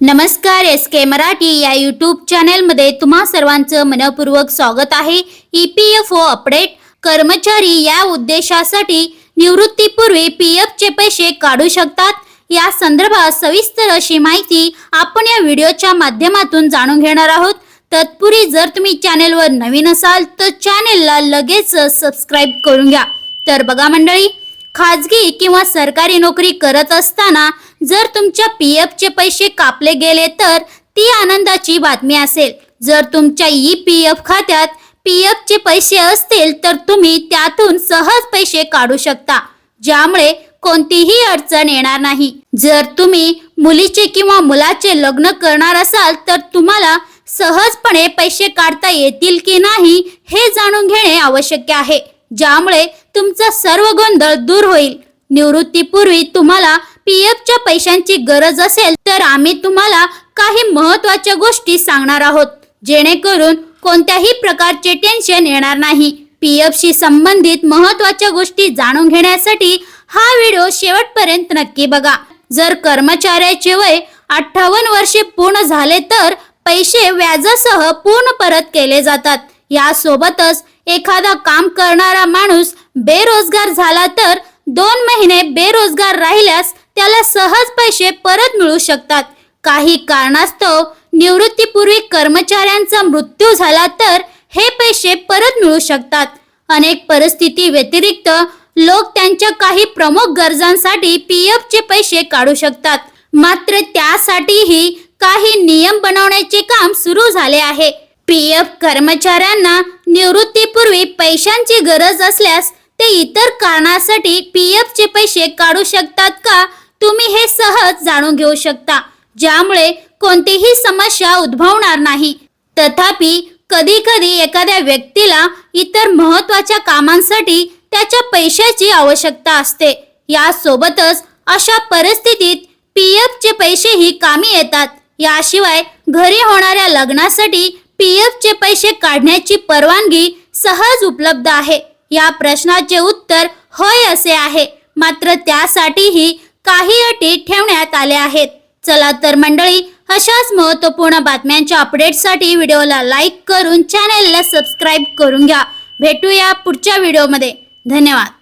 नमस्कार एस के मराठी या यूट्यूब चॅनेलमध्ये तुम्हा सर्वांचं मनपूर्वक स्वागत आहे. E P F O update कर्मचारी या उद्देशासाठी निवृत्तीपूर्वी पी चे पैसे काढू शकतात. या संदर्भात सविस्तर अशी माहिती आपण या व्हिडिओच्या माध्यमातून जाणून घेणार आहोत. तत्पूर्वी जर तुम्ही चॅनेलवर नवीन असाल तर चॅनेलला लगेच सबस्क्राईब करून घ्या. तर बघा मंडळी खाजगी किंवा सरकारी नोकरी करत असताना जर तुमच्या पी एफचे पैसे कापले गेले तर ती आनंदाची बातमी असेल. जर तुमच्या ई पी एफ खात्यात पी एफचे पैसे असतील तर तुम्ही त्यातून सहज पैसे काढू शकता ज्यामुळे कोणतीही अडचण येणार नाही. जर तुम्ही मुलीचे किंवा मुलाचे लग्न करणार असाल तर तुम्हाला सहजपणे पैसे काढता येतील की नाही हे जाणून घेणे आवश्यक आहे. ज्यामुळे तुमचा सर्व गोंधळ दूर होईल. निवृत्तीपूर्वी तुम्हाला पी च्या पैशांची गरज असेल तर आम्ही तुम्हाला काही महत्त्वाच्या गोष्टी सांगणार आहोत. जेणेकरून कोणत्याही प्रकारचे टेन्शन येणार नाही. पी शी संबंधित महत्त्वाच्या गोष्टी जाणून घेण्यासाठी हा व्हिडिओ शेवटपर्यंत नक्की बघा. जर कर्मचाऱ्याचे वय अठ्ठावन्न वर्षे पूर्ण झाले तर पैसे व्याजासह पूर्ण परत केले जातात. यासोबतच एखादा काम करणारा माणूस बेरोजगार झाला तर दोन महिने बेरोजगार राहिल्यास त्याला सहज पैसे परत मिळू शकतात. काही कारणास्तव निवृत्तीपूर्वी कर्मचाऱ्यांचा मृत्यू झाला तर हे पैसे परत मिळू शकतात. अनेक परिस्थिती व्यतिरिक्त लोक त्यांच्या काही प्रमुख गरजांसाठी पी चे पैसे काढू शकतात. मात्र त्यासाठीही काही नियम बनवण्याचे काम सुरू झाले आहे. पी एफ कर्मचाऱ्यांना निवृत्तीपूर्वी पैशांची गरज असल्यास ते इतर कारणासाठी पी चे पैसे काढू शकतात का? तुम्ही हे सहज जाणून घेऊ शकता. ज्यामुळे कोणतीही समस्या उद्भवणार नाही. तथापि कधी कधी एखाद्या व्यक्तीला इतर महत्त्वाच्या कामांसाठी त्याच्या पैशाची आवश्यकता असते. यासोबतच अशा परिस्थितीत पी चे पैसेही कामी येतात. याशिवाय घरी होणाऱ्या लग्नासाठी पी चे पैसे काढण्याची परवानगी सहज उपलब्ध आहे. या प्रश्नाचे उत्तर होय असे आहे. मात्र त्यासाठीही काही अटी ठेवण्यात आल्या आहेत. चला तर मंडळी अशाच महत्त्वपूर्ण बातम्यांच्या अपडेटसाठी व्हिडिओला लाईक करून चॅनेलला सबस्क्राईब करून घ्या. भेटूया पुढच्या व्हिडिओमध्ये धन्यवाद.